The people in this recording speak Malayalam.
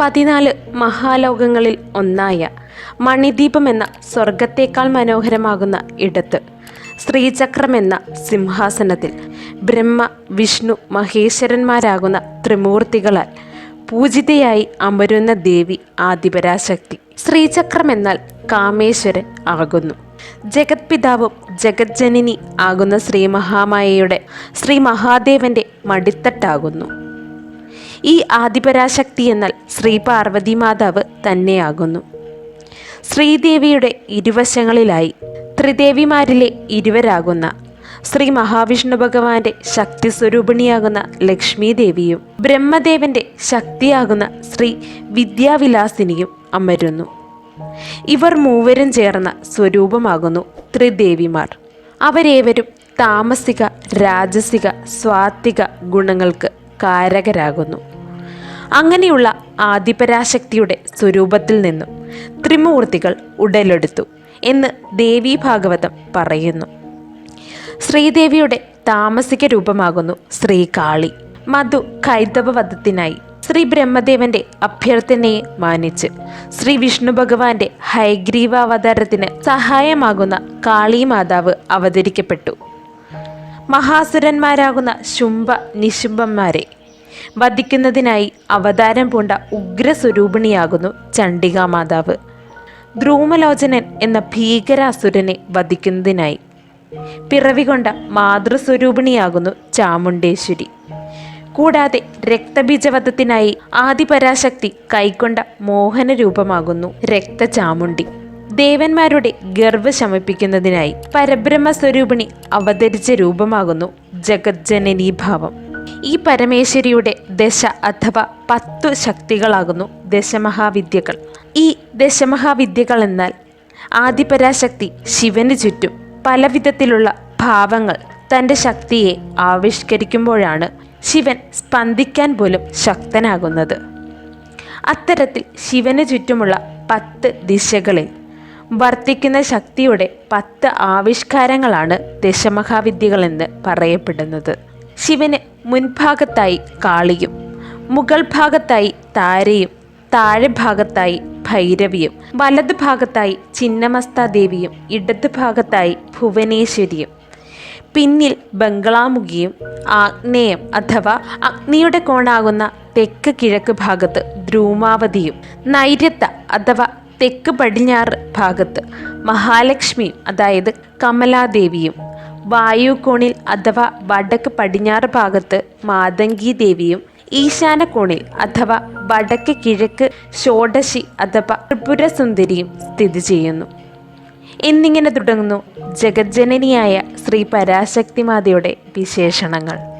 പതിനാല് മഹാലോകങ്ങളിൽ ഒന്നായ മണിദ്വീപം എന്ന സ്വർഗത്തേക്കാൾ മനോഹരമാകുന്ന ഇടത്ത് ശ്രീചക്രം എന്ന സിംഹാസനത്തിൽ ബ്രഹ്മ വിഷ്ണു മഹേശ്വരന്മാരാകുന്ന ത്രിമൂർത്തികളാൽ പൂജിതയായി അമരുന്ന ദേവി ആദിപരാശക്തി. ശ്രീചക്രം എന്നാൽ കാമേശ്വരൻ ആകുന്നു. ജഗത്പിതാവും ജഗജ്ജനനി ആകുന്ന ശ്രീ മഹാമായയുടെ ശ്രീ മഹാദേവന്റെ മടിത്തട്ടാകുന്നു. ഈ ആദിപരാശക്തി എന്നാൽ ശ്രീ പാർവതി മാതാവ് തന്നെയാകുന്നു. ശ്രീദേവിയുടെ ഇരുവശങ്ങളിലായി ത്രിദേവിമാരിലെ ഇരുവരാകുന്ന ശ്രീ മഹാവിഷ്ണു ഭഗവാന്റെ ശക്തി സ്വരൂപിണിയാകുന്ന ലക്ഷ്മി ദേവിയും ബ്രഹ്മദേവന്റെ ശക്തിയാകുന്ന ശ്രീ വിദ്യാവിലാസിനിയും അമരുന്നു. ഇവർ മൂവരും ചേർന്ന സ്വരൂപമാകുന്നു ത്രിദേവിമാർ. അവരേവരും താമസിക രാജസിക സ്വാത്വിക ഗുണങ്ങൾക്ക് കാരകരാകുന്നു. അങ്ങനെയുള്ള ആദിപരാശക്തിയുടെ സ്വരൂപത്തിൽ നിന്നും ത്രിമൂർത്തികൾ ഉടലെടുത്തു എന്ന് ദേവീ ഭാഗവതം പറയുന്നു. ശ്രീദേവിയുടെ താമസിക രൂപമാകുന്നു ശ്രീകാളി. മധു കൈതവധത്തിനായി ശ്രീ ബ്രഹ്മദേവന്റെ അഭ്യർത്ഥനയെ മാനിച്ച് ശ്രീ വിഷ്ണു ഭഗവാന്റെ ഹൈഗ്രീവാവതാരത്തിന് സഹായമാകുന്ന കാളി മാതാവ് അവതരിക്കപ്പെട്ടു. മഹാസുരന്മാരാകുന്ന ശുംഭ നിശുംഭന്മാരെ വധിക്കുന്നതിനായി അവതാരം പൂണ്ട ഉഗ്രസ്വരൂപിണിയാകുന്നു ചണ്ഡികാ മാതാവ് ധ്രൂമലോചനൻ എന്ന ഭീകരാസുരനെ വധിക്കുന്നതിനായി പിറവികൊണ്ട മാതൃസ്വരൂപിണിയാകുന്നു ചാമുണ്ടേശ്വരി. കൂടാതെ രക്തബീജവധത്തിനായി ആദിപരാശക്തി കൈക്കൊണ്ട മോഹന രൂപമാകുന്നു രക്തചാമുണ്ടി ദേവന്മാരുടെ ഗർവ് ശമിപ്പിക്കുന്നതിനായി പരബ്രഹ്മ സ്വരൂപിണി അവതരിച്ച രൂപമാകുന്നു ജഗജ്ജനനീഭാവം. ഈ പരമേശ്വരിയുടെ ദശ അഥവാ പത്തു ശക്തികളാകുന്നു ദശമഹാവിദ്യകൾ. ഈ ദശമഹാവിദ്യകൾ എന്നാൽ ആദിപരാശക്തി ശിവന് ചുറ്റും പലവിധത്തിലുള്ള ഭാവങ്ങൾ തന്റെ ശക്തിയെ ആവിഷ്കരിക്കുമ്പോഴാണ് ശിവൻ സ്പന്ദിക്കാൻ പോലും ശക്തനാകുന്നത്. അത്തരത്തിൽ ശിവന് ചുറ്റുമുള്ള പത്ത് ദിശകളിൽ വർത്തിക്കുന്ന ശക്തിയുടെ പത്ത് ആവിഷ്കാരങ്ങളാണ് ദശമഹാവിദ്യകളെന്ന് പറയപ്പെടുന്നത്. ശിവന് മുൻഭാഗത്തായി കാളിയും മുകൾ ഭാഗത്തായി താരയും താഴെ ഭാഗത്തായി ഭൈരവിയും വലത് ഭാഗത്തായി ചിന്നമസ്താദേവിയും ഇടത് ഭാഗത്തായി ഭുവനേശ്വരിയും. പിന്നിൽ ബംഗ്ലാമുഖിയും ആഗ്നേയം അഥവാ അഗ്നിയുടെ കോണാകുന്ന തെക്ക് കിഴക്ക് ഭാഗത്ത് ധ്രൂമാവതിയും നൈരത്ത അഥവാ തെക്ക് പടിഞ്ഞാറ് ഭാഗത്ത് മഹാലക്ഷ്മിയും അതായത് കമലാദേവിയും. വായുകോണിൽ അഥവാ വടക്ക് പടിഞ്ഞാറ് ഭാഗത്ത് മാതങ്കി ദേവിയും ഈശാനകോണിൽ അഥവാ വടക്ക് കിഴക്ക് ഷോഡശി അഥവാ ത്രിപുര ത്രിപുരസുന്ദരിയും സ്ഥിതി ചെയ്യുന്നു. എന്നിങ്ങനെ തുടങ്ങുന്നു ജഗജ്ജനനിയായ ശ്രീ പരാശക്തിമാതയുടെ വിശേഷണങ്ങൾ.